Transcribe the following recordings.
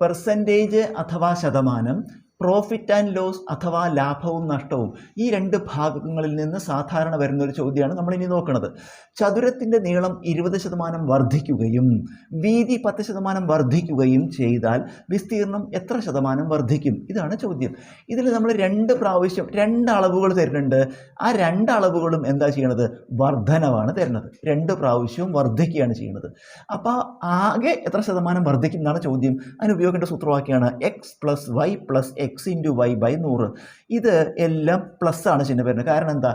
Percentage അഥവാ ശതമാനം profit and loss അഥവാ ലാഭവും നഷ്ടവും ഈ രണ്ട് ഭാഗങ്ങളിൽ നിന്ന് സാധാരണ വരുന്ന ഒരു ചോദ്യമാണ് നമ്മൾ ഇനി നോക്കുന്നത് ചതുരത്തിന്റെ നീളം ഇരുപത് ശതമാനം വർദ്ധിക്കുകയും വീതി പത്ത് ശതമാനം വർദ്ധിക്കുകയും ചെയ്താൽ വിസ്തീർണം എത്ര ശതമാനം വർദ്ധിക്കും? ഇതാണ് ചോദ്യം. ഇതിൽ നമ്മൾ രണ്ട് പ്രാവശ്യം രണ്ട് അളവുകൾ തരുന്നുണ്ട്. ആ രണ്ട് അളവുകളും എന്താ ചെയ്യണത്? വർധനവാണ് തരുന്നത്. രണ്ട് പ്രാവശ്യവും വർദ്ധിക്കുകയാണ് ചെയ്യുന്നത് അപ്പോൾ ആകെ എത്ര ശതമാനം വർദ്ധിക്കും എന്നാണ് ചോദ്യം. അതിന് ഉപയോഗിക്കേണ്ട സൂത്രവാക്യമാണ് x plus y plus x into y by നൂറ്. ഇത് എല്ലാം പ്ലസ് ആണ് ചിഹ്നം വരുന്നത് കാരണം എന്താ?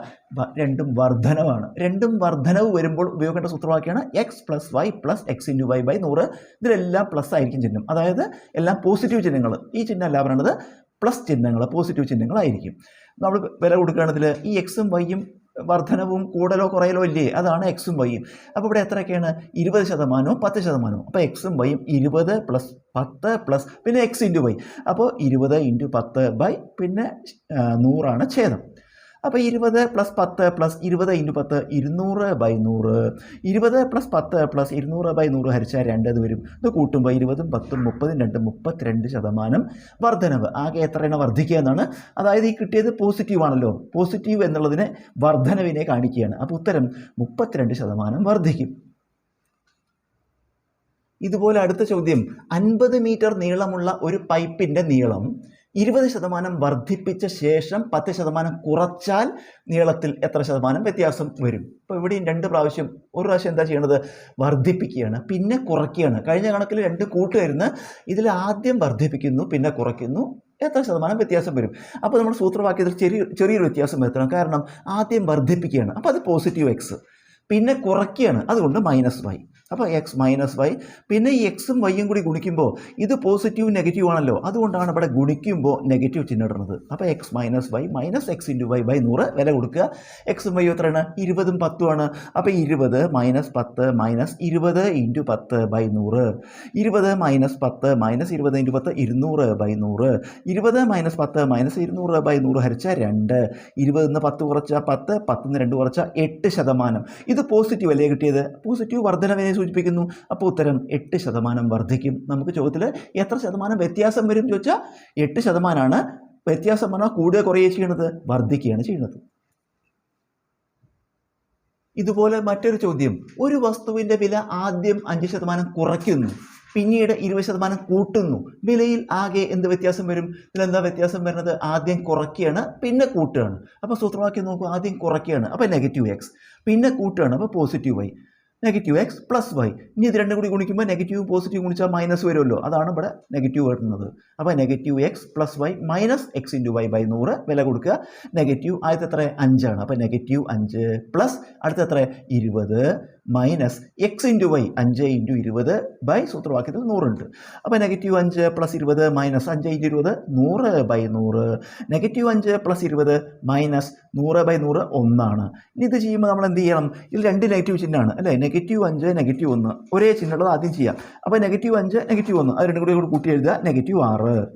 രണ്ടും വർധനവാണ് രണ്ടും വർധനവ് വരുമ്പോൾ ഉപയോഗിക്കേണ്ട സൂത്രവാക്യമാണ് x plus y plus x into y by നൂറ്. ഇതിലെല്ലാം പ്ലസ് ആയിരിക്കും ചിഹ്നം. അതായത് എല്ലാം പോസിറ്റീവ് ചിഹ്നങ്ങൾ ഈ ചിഹ്നം അല്ല പറയുന്നത് പ്ലസ് ചിഹ്നങ്ങൾ പോസിറ്റീവ് ചിഹ്നങ്ങളായിരിക്കും. നമ്മൾ വില കൊടുക്കുകയാണെങ്കിൽ ഈ എക്സും വൈയും വർധനവും കൂടലോ കുറയലോ ഇല്ലേ? അതാണ് എക്സും വൈയും അപ്പോൾ ഇവിടെ എത്രയൊക്കെയാണ്? ഇരുപത് ശതമാനവും പത്ത് ശതമാനവും. അപ്പോൾ എക്സും വൈയും ഇരുപത് പ്ലസ് പത്ത് പ്ലസ് പിന്നെ എക്സ് ഇന്റു വൈ അപ്പോൾ ഇരുപത് ഇന്റു പത്ത് ബൈ പിന്നെ നൂറാണ് ഛേദം. അപ്പോൾ ഇരുപത് പ്ലസ് പത്ത് പ്ലസ് ഇരുപത് ഇന്റു പത്ത് ഇരുന്നൂറ് ബൈ നൂറ്. ഇരുപത് പ്ലസ് പത്ത് പ്ലസ് ഇരുന്നൂറ് ബൈ നൂറ് ഹരിച്ചാൽ രണ്ട് ഇത് വരും. ഇത് കൂട്ടുമ്പോൾ ഇരുപതും പത്തും മുപ്പതും രണ്ട് മുപ്പത്തിരണ്ട് ശതമാനം വർധനവ്. ആകെ എത്രയാണ് വർദ്ധിക്കുക എന്നാണ്? അതായത് ഈ കിട്ടിയത് പോസിറ്റീവ് ആണല്ലോ. പോസിറ്റീവ് എന്നുള്ളതിനെ വർധനവിനെ കാണിക്കുകയാണ്. അപ്പോൾ ഉത്തരം മുപ്പത്തിരണ്ട് ശതമാനം വർദ്ധിക്കും. ഇതുപോലെ അടുത്ത ചോദ്യം. അൻപത് മീറ്റർ നീളമുള്ള ഒരു പൈപ്പിന്റെ നീളം ഇരുപത് ശതമാനം വർദ്ധിപ്പിച്ച ശേഷം പത്ത് ശതമാനം കുറച്ചാൽ നീളത്തിൽ എത്ര ശതമാനം വ്യത്യാസം വരും? ഇപ്പോൾ ഇവിടെയും രണ്ട് പ്രാവശ്യം ഒരു പ്രാവശ്യം എന്താ ചെയ്യണത്? വർദ്ധിപ്പിക്കുകയാണ്. പിന്നെ കുറയ്ക്കുകയാണ്. കഴിഞ്ഞ കണക്കിൽ രണ്ട് കൂട്ടുകാരുന്ന് ഇതിൽ ആദ്യം വർദ്ധിപ്പിക്കുന്നു പിന്നെ കുറയ്ക്കുന്നു. എത്ര ശതമാനം വ്യത്യാസം വരും? അപ്പോൾ നമ്മൾ സൂത്രവാക്യത്തിൽ ചെറിയ ചെറിയൊരു വ്യത്യാസം വരുത്തണം. കാരണം ആദ്യം വർദ്ധിപ്പിക്കുകയാണ്. അപ്പോൾ അത് പോസിറ്റീവ് എക്സ് പിന്നെ കുറയ്ക്കുകയാണ്. അതുകൊണ്ട് മൈനസ് വൈ അപ്പോൾ എക്സ് മൈനസ് വൈ പിന്നെ ഈ എക്സും വൈയും കൂടി ഗുണിക്കുമ്പോൾ ഇത് പോസിറ്റീവ് നെഗറ്റീവ് ആണല്ലോ. അതുകൊണ്ടാണ് ഇവിടെ ഗുണിക്കുമ്പോൾ നെഗറ്റീവ് ചിഹ്നം ഇടുന്നത്. അപ്പോൾ x minus y minus x into y by നൂറ് വില കൊടുക്കുക. എക്സും വൈ എത്രയാണ്? ഇരുപതും പത്തുമാണ് അപ്പോൾ ഇരുപത് മൈനസ് പത്ത് മൈനസ് ഇരുപത് ഇന്റു പത്ത് ബൈ നൂറ്. ഇരുപത് മൈനസ് പത്ത് മൈനസ് ഇരുപത് ഇന്റു പത്ത് ഇരുന്നൂറ് ബൈ നൂറ്. ഇരുപത് മൈനസ് പത്ത് മൈനസ് ഇരുന്നൂറ് ബൈ നൂറ് ഹരിച്ചാൽ രണ്ട്. ഇരുപതിൽ നിന്ന് പത്ത് കുറച്ചാൽ പത്ത് പത്തിൽ നിന്ന് രണ്ട് കുറച്ചാൽ എട്ട് ശതമാനം. ഇത് പോസിറ്റീവ് അല്ലേ കിട്ടിയത്? പോസിറ്റീവ് വർധനവിനെ സൂചിപ്പിക്കുന്നു. അപ്പോൾ ഉത്തരം എട്ട് ശതമാനം വർദ്ധിക്കും. നമുക്ക് ചോദ്യത്തിൽ എത്ര ശതമാനം വ്യത്യാസം വരും ചോദിച്ചാൽ എട്ട് ശതമാനമാണ് വ്യത്യാസം പറഞ്ഞാൽ കൂടുക കുറയുക ചെയ്യണത്. വർദ്ധിക്കുകയാണ് ചെയ്യുന്നത്. ഇതുപോലെ മറ്റൊരു ചോദ്യം. ഒരു വസ്തുവിന്റെ വില ആദ്യം അഞ്ച് ശതമാനം കുറയ്ക്കുന്നു. പിന്നീട് ഇരുപത് ശതമാനം കൂട്ടുന്നു. വിലയിൽ ആകെ എന്ത് വ്യത്യാസം വരും? ഇതിലെന്താ വ്യത്യാസം വരുന്നത്? ആദ്യം കുറയ്ക്കുകയാണ് പിന്നെ കൂട്ടുകയാണ്. അപ്പോൾ സൂത്രവാക്യം നോക്കുക ആദ്യം കുറയ്ക്കുകയാണ്. അപ്പോൾ നെഗറ്റീവ് എക്സ് പിന്നെ കൂട്ടുകയാണ്. അപ്പോൾ positive y negative x plus y ഇനി ഇത് രണ്ടും കൂടി ഗുണിക്കുമ്പോൾ നെഗറ്റീവ് പോസിറ്റീവ് ഗുണിച്ചാൽ മൈനസ് വരുമല്ലോ. അതാണ് ഇവിടെ നെഗറ്റീവ് വരുന്നത്. അപ്പോൾ negative x plus y minus x into y by നൂറ് വില കൊടുക്കുക. നെഗറ്റീവ് ആദ്യത്തെ എത്ര അഞ്ചാണ്. അപ്പോൾ നെഗറ്റീവ് അഞ്ച് പ്ലസ് അടുത്ത എത്ര ഇരുപത്. മൈനസ് എക്സ് ഇന്റു വൈ അഞ്ച് ഇന്റു ഇരുപത് ബൈ സൂത്രവാക്യത്തിൽ നൂറുണ്ട്. അപ്പോൾ നെഗറ്റീവ് അഞ്ച് പ്ലസ് ഇരുപത് മൈനസ് അഞ്ച് ഇന്റു ഇരുപത് നൂറ് ബൈ നൂറ്. നെഗറ്റീവ് അഞ്ച് പ്ലസ് ഇരുപത് മൈനസ് നൂറ് ബൈ നൂറ് ഒന്നാണ്. ഇനി ഇത് ചെയ്യുമ്പോൾ നമ്മൾ എന്ത് ചെയ്യണം? ഇതിൽ രണ്ട് നെഗറ്റീവ് ചിഹ്നമാണ്. അല്ലേ? നെഗറ്റീവ് അഞ്ച് നെഗറ്റീവ് ഒന്ന്. ഒരേ ചിഹ്നമുള്ളത് ആദ്യം ചെയ്യാം. അപ്പോൾ നെഗറ്റീവ് അഞ്ച് നെഗറ്റീവ് ഒന്ന്. അത് രണ്ടും കൂടി കൂടി കൂട്ടി എഴുതുക നെഗറ്റീവ് ആറ്.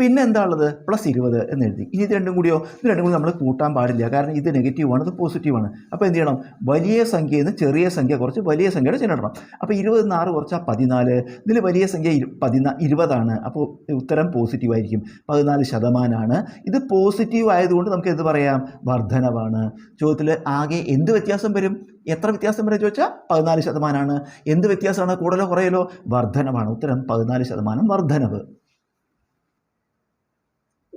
പിന്നെ എന്താ ഉള്ളത് പ്ലസ് ഇരുപത് എന്ന് എഴുതി. ഇനി ഇത് രണ്ടും കൂടിയോ? ഇത് രണ്ടും കൂടി നമ്മൾ കൂട്ടാൻ പാടില്ല. കാരണം ഇത് നെഗറ്റീവ് ആണ് ഇത് പോസിറ്റീവാണ് അപ്പോൾ എന്ത് ചെയ്യണം? വലിയ സംഖ്യയിൽ നിന്ന് ചെറിയ സംഖ്യ കുറച്ച് വലിയ സംഖ്യയുടെ ചിഹ്നം അപ്പോൾ ഇരുപത് നിന്ന് ആറ് കുറച്ചാൽ പതിനാല്. ഇതിൽ വലിയ സംഖ്യ പതിനാ ഇരുപതാണ്. അപ്പോൾ ഉത്തരം പോസിറ്റീവ് ആയിരിക്കും. പതിനാല് ശതമാനമാണ് ഇത് പോസിറ്റീവ് ആയതുകൊണ്ട് നമുക്ക് എന്ത് പറയാം? വർധനവാണ് ചോദ്യത്തിൽ ആകെ എന്ത് വ്യത്യാസം വരും? എത്ര വ്യത്യാസം വരെ ചോദിച്ചാൽ പതിനാല് ശതമാനമാണ് എന്ത് വ്യത്യാസമാണ്? കൂടുതലോ കുറയലോ? വർധനവാണ് ഉത്തരം പതിനാല് ശതമാനം വർധനവ്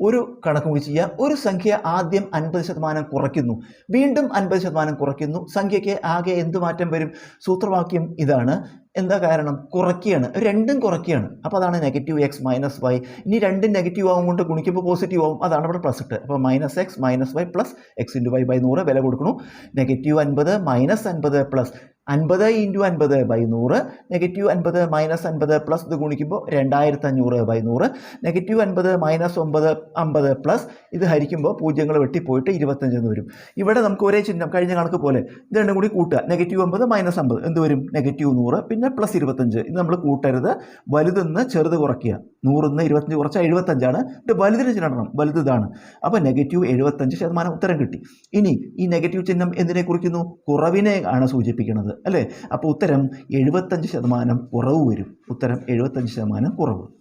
ഒരു കണക്ക് കൂടി ചെയ്യുക ഒരു സംഖ്യ ആദ്യം അൻപത് ശതമാനം കുറയ്ക്കുന്നു. വീണ്ടും അൻപത് ശതമാനം കുറയ്ക്കുന്നു. സംഖ്യയ്ക്ക് ആകെ എന്ത് മാറ്റം വരും? സൂത്രവാക്യം ഇതാണ്. എന്താ കാരണം? കുറയ്ക്കുകയാണ്. രണ്ടും കുറയ്ക്കുകയാണ്. അപ്പോൾ അതാണ് നെഗറ്റീവ് എക്സ് മൈനസ് വൈ ഇനി രണ്ട് നെഗറ്റീവ് ആവും കൊണ്ട് ഗുണിക്കുമ്പോൾ പോസിറ്റീവ് ആവും. അതാണ് ഇവിടെ പ്ലസ് ഇട്ട്. അപ്പോൾ minus X minus Y plus X into Y by നൂറ് വില കൊടുക്കണു നെഗറ്റീവ് അൻപത് മൈനസ് അൻപത് പ്ലസ് അൻപത് ഇന്റു അൻപത് ബൈ നൂറ് നെഗറ്റീവ് അൻപത് മൈനസ് അൻപത് പ്ലസ് ഇത് ഗുണിക്കുമ്പോൾ രണ്ടായിരത്തി അഞ്ഞൂറ് ബൈ നൂറ് നെഗറ്റീവ് അൻപത് മൈനസ് ഒമ്പത് അമ്പത് പ്ലസ് ഇത് ഹരിക്കുമ്പോൾ പൂജ്യങ്ങൾ വെട്ടിപ്പോയിട്ട് ഇരുപത്തഞ്ചെന്ന് വരും. ഇവിടെ നമുക്ക് ഒരേ ചിഹ്നം കഴിഞ്ഞ കണക്ക് പോലെ ഇത് രണ്ടും കൂടി കൂട്ടുക. നെഗറ്റീവ് അമ്പത് മൈനസ് അമ്പത് എന്ത് വരും? നെഗറ്റീവ് നൂറ് പിന്നെ പ്ലസ് ഇരുപത്തഞ്ച്. ഇത് നമ്മൾ കൂട്ടരുത് വലുതെന്ന് ചെറുത് കുറയ്ക്കുക. നൂറിന്ന് ഇരുപത്തഞ്ച് കുറച്ച് എഴുപത്തഞ്ചാണ്. ഇത് വലുതിന് ചിഹ്നം വലുത് ഇതാണ് അപ്പോൾ നെഗറ്റീവ് എഴുപത്തഞ്ച് ശതമാനം ഉത്തരം കിട്ടി. ഇനി ഈ നെഗറ്റീവ് ചിഹ്നം എന്തിനെ കുറിക്കുന്നു? കുറവിനെ ആണ് സൂചിപ്പിക്കുന്നത്. അല്ലേ? അപ്പോൾ ഉത്തരം എഴുപത്തഞ്ച് ശതമാനം കുറവ് വരും. ഉത്തരം എഴുപത്തഞ്ച് ശതമാനം കുറവ്.